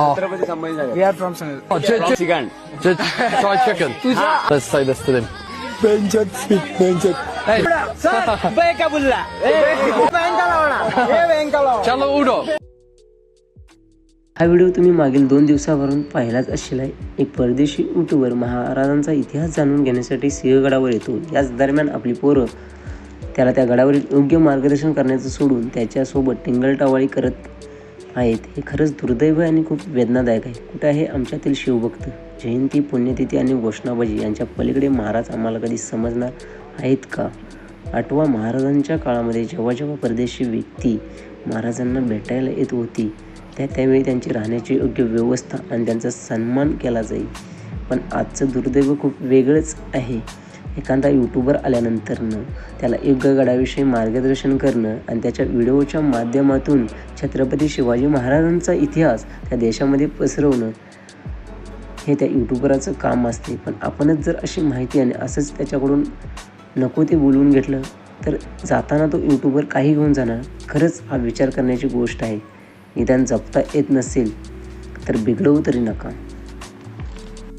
Oh. We are from. Oh, chicken. Let's say this to them. Udo. हा video तुम्ही मागील दोन दिवसावरून पाहिलाच असशील आहे एक परदेशी यूट्यूबर महाराजांचा इतिहास जाणून घेण्यासाठी सिंहगडावर येतो याच दरम्यान आपली पोरं त्याला त्या गडावरील योग्य मार्गदर्शन करण्याचं सोडून त्याच्यासोबत टिंगलटावाळी करत आहेत. हे खरंच दुर्दैव आणि खूप वेदनादायक आहे. कुठं आहे? आमच्यातील शिवभक्त. जयंती पुण्यतिथी आणि घोषणाबाजी यांच्या पलीकडे महाराज आम्हाला कधी समजणार आहेत का? आठवा महाराजांच्या काळामध्ये जेव्हा जेव्हा परदेशी व्यक्ती महाराजांना भेटायला येत होती त्या त्यावेळी त्यांची राहण्याची योग्य व्यवस्था आणि त्यांचा सन्मान केला जाईल पण आजचं दुर्दैव खूप वेगळंच आहे. एखादा यूट्यूबर आल्यानंतरनं त्याला योग्य गडाविषयी मार्गदर्शन करणं आणि त्याच्या व्हिडिओच्या माध्यमातून छत्रपती शिवाजी महाराजांचा इतिहास त्या देशामध्ये पसरवणं हे त्या यूट्यूबराचं काम असते. पण आपणच जर अशी माहिती आणि असंच त्याच्याकडून नको ते बोलवून घेतलं तर जाताना तो यूट्यूबर काही घेऊन जाणार. खरंच हा विचार करण्याची गोष्ट आहे. निदान जपता येत नसेल तर बिघडवू तरी नका.